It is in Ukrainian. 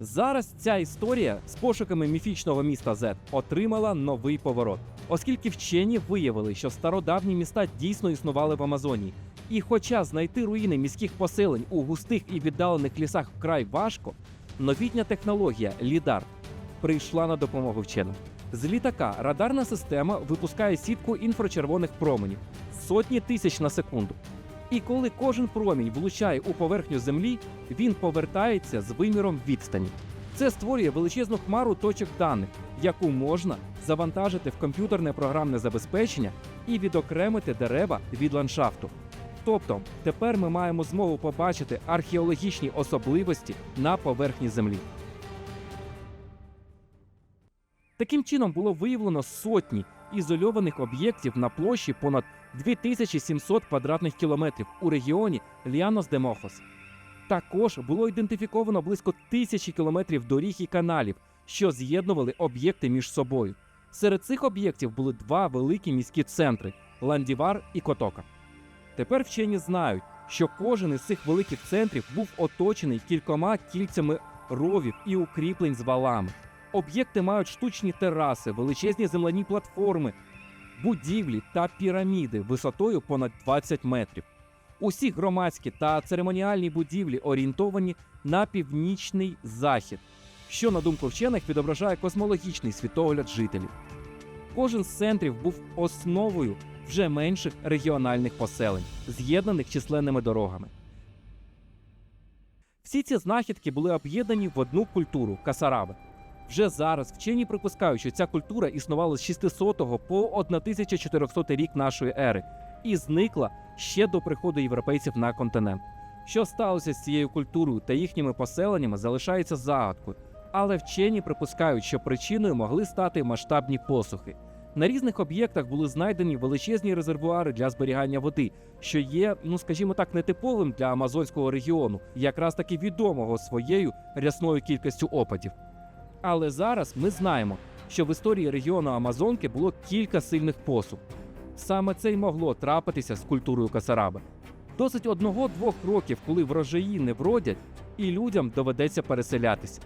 Зараз ця історія з пошуками міфічного міста Зет отримала новий поворот, оскільки вчені виявили, що стародавні міста дійсно існували в Амазонії. І хоча знайти руїни міських поселень у густих і віддалених лісах вкрай важко, новітня технологія Лідар прийшла на допомогу вченим. З літака радарна система випускає сітку інфрачервоних променів сотні тисяч на секунду. І коли кожен промінь влучає у поверхню землі, він повертається з виміром відстані. Це створює величезну хмару точок даних, яку можна завантажити в комп'ютерне програмне забезпечення і відокремити дерева від ландшафту. Тобто тепер ми маємо змогу побачити археологічні особливості на поверхні землі. Таким чином було виявлено сотні ізольованих об'єктів на площі понад 2700 квадратних кілометрів у регіоні Ліанос де Мохос. Також було ідентифіковано близько тисячі кілометрів доріг і каналів, що з'єднували об'єкти між собою. Серед цих об'єктів були два великі міські центри Ландівар і Котока. Тепер вчені знають, що кожен із цих великих центрів був оточений кількома кільцями ровів і укріплень з валами. Об'єкти мають штучні тераси, величезні земляні платформи, будівлі та піраміди висотою понад 20 метрів. Усі громадські та церемоніальні будівлі орієнтовані на північний захід, що, на думку вчених, відображає космологічний світогляд жителів. Кожен з центрів був основою вже менших регіональних поселень, з'єднаних численними дорогами. Всі ці знахідки були об'єднані в одну культуру касараби. Вже зараз вчені припускають, що ця культура існувала з 600 по 1400 рік нашої ери і зникла ще до приходу європейців на континент. Що сталося з цією культурою та їхніми поселеннями, залишається загадкою, але вчені припускають, що причиною могли стати масштабні посухи. На різних об'єктах були знайдені величезні резервуари для зберігання води, що є, ну скажімо так, нетиповим для амазонського регіону, якраз таки відомого своєю рясною кількістю опадів. Але зараз ми знаємо, що в історії регіону Амазонки було кілька сильних посух. Саме це й могло трапитися з культурою Касараби. Досить одного-двох років, коли врожаї не вродять, і людям доведеться переселятися.